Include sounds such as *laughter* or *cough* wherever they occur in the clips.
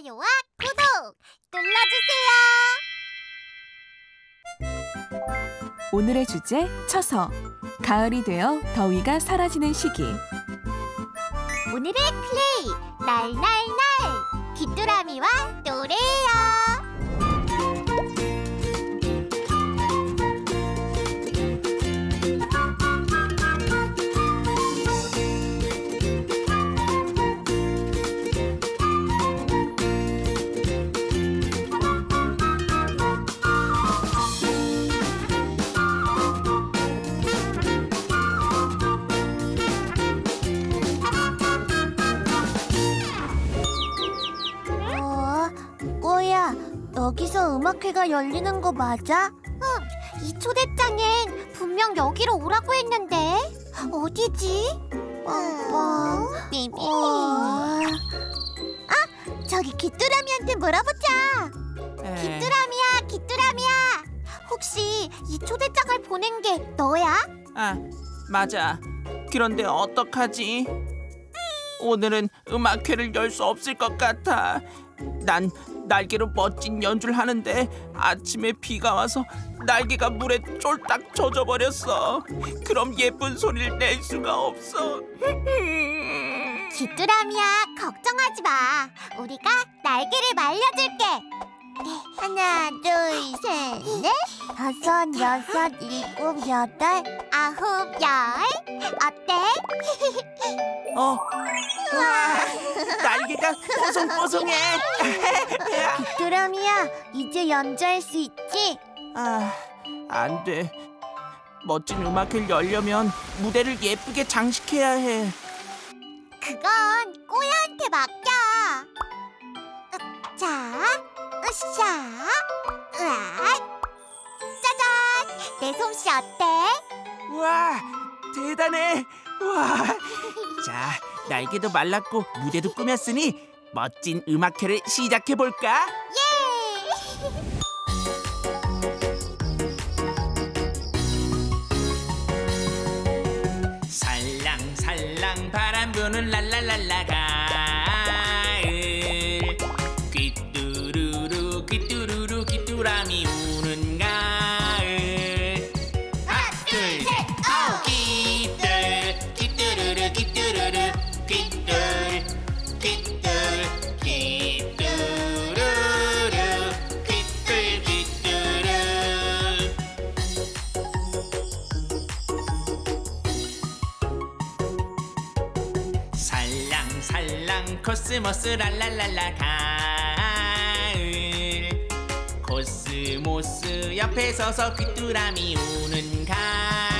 좋아요와 구독 눌러주세요. 오늘의 주제 처서 가을이 되어 더위가 사라지는 시기 오늘의 플레이 날날날 귀뚜라미와 노래요. 여기서 음악회가 열리는 거 맞아? 응, 이 초대장엔 분명 여기로 오라고 했는데 어디지? 뻥뻥 삐삐. 아, 저기 귀뚜라미한테 물어보자. 귀뚜라미야, 귀뚜라미야. 혹시 이 초대장을 보낸 게 너야? 아, 맞아. 그런데 어떡하지? 오늘은 음악회를 열 수 없을 것 같아. 난 날개로 멋진 연주를 하는데 아침에 비가 와서 날개가 물에 쫄딱 젖어 버렸어. 그럼 예쁜 소리를 낼 수가 없어. *laughs* 귀뚜라미야, 걱정하지 마. 우리가 날개를 말려줄게. 네, 하나, 둘, 셋, 넷, 다섯, 여섯, 일곱, 여덟, 아홉, 열. 어때? *laughs* 어, 우와, 날개가 뽀송뽀송해. *laughs* 귀뚜라미야, 이제 연주할 수 있지? 아, 안 돼. 멋진 음악회를 열려면 무대를 예쁘게 장식해야 해. 그건 꼬야한테 맡겨. 으, 자, 으쌰, 으악. 짜잔, 내 솜씨 어때? 우와 대단해 우와 자 날개도 말랐고 무대도 꾸몄으니 멋진 음악회를 시작해 볼까 예! *laughs* 살랑살랑 바람 부는 랄랄랄라 가 코스모스 랄랄랄라 가을. 코스모스 옆에 서서 귀뚜라미 우는 가을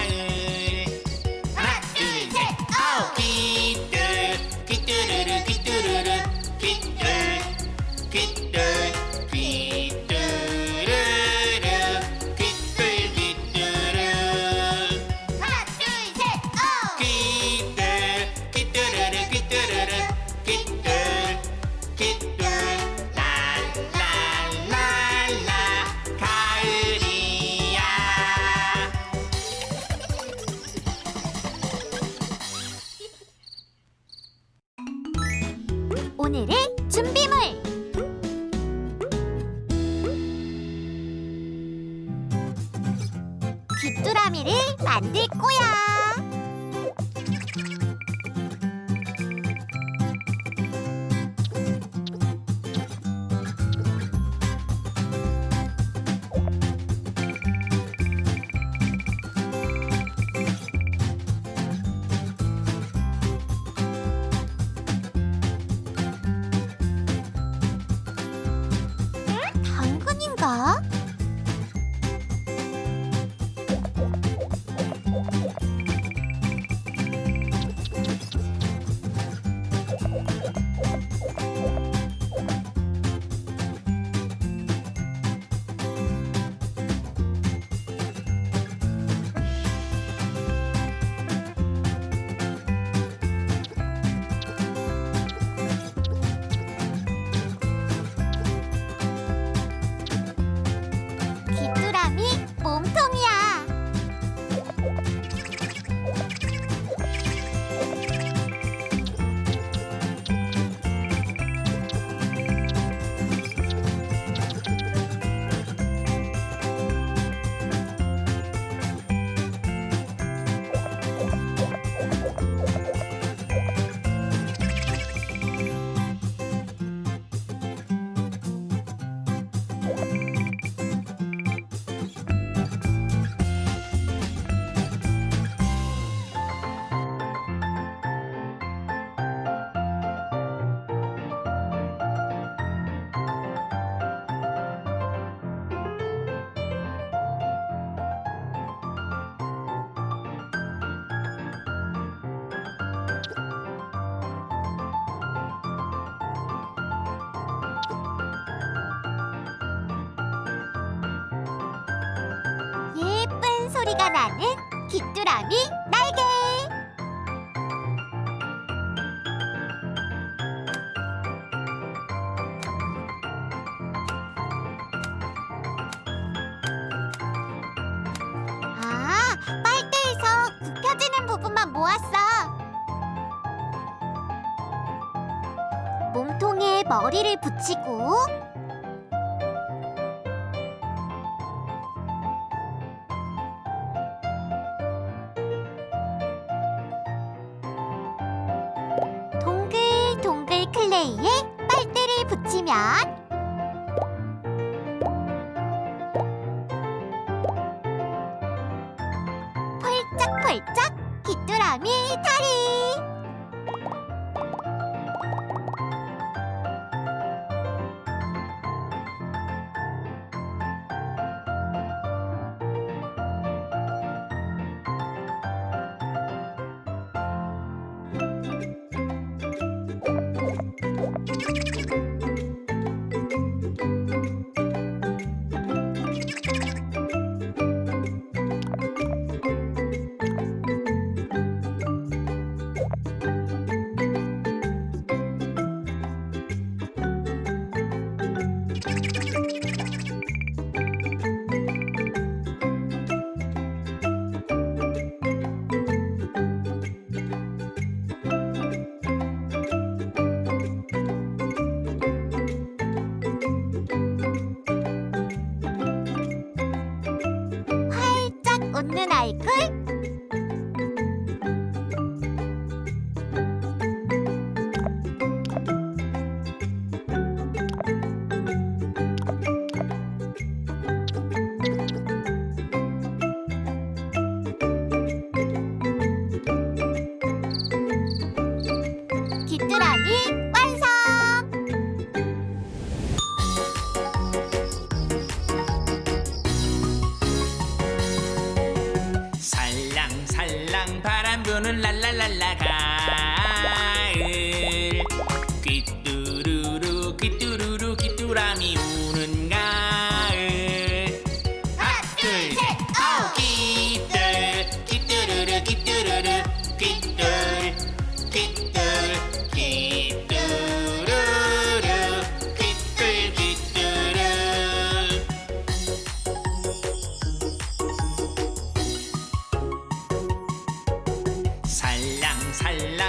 오늘의 준비물. 귀뚜라미를 만들 거야 소리가 나는 귀뚜라미 날개. 아, 빨대에서 굽혀지는 부분만 모았어. 몸통에 머리를 붙이고 클레이에 빨대를 붙이면 귀뚜라미 완성! 살랑살랑 바람 부는 랄랄랄라 가을. 귀뚜루루 귀뚜루루 귀뚜라미 우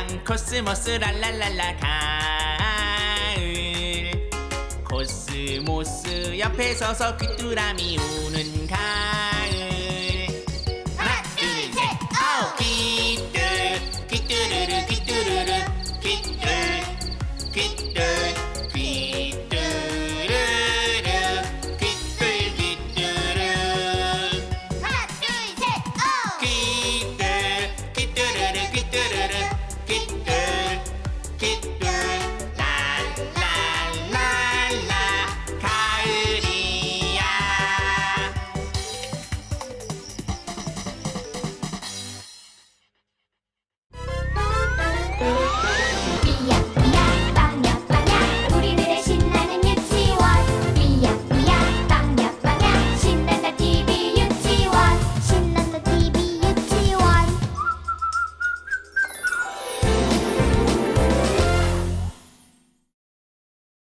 살랑살랑 코스모스 랄랄랄라 가을. 코스모스 옆에 서서 귀뚜라미 우는 가을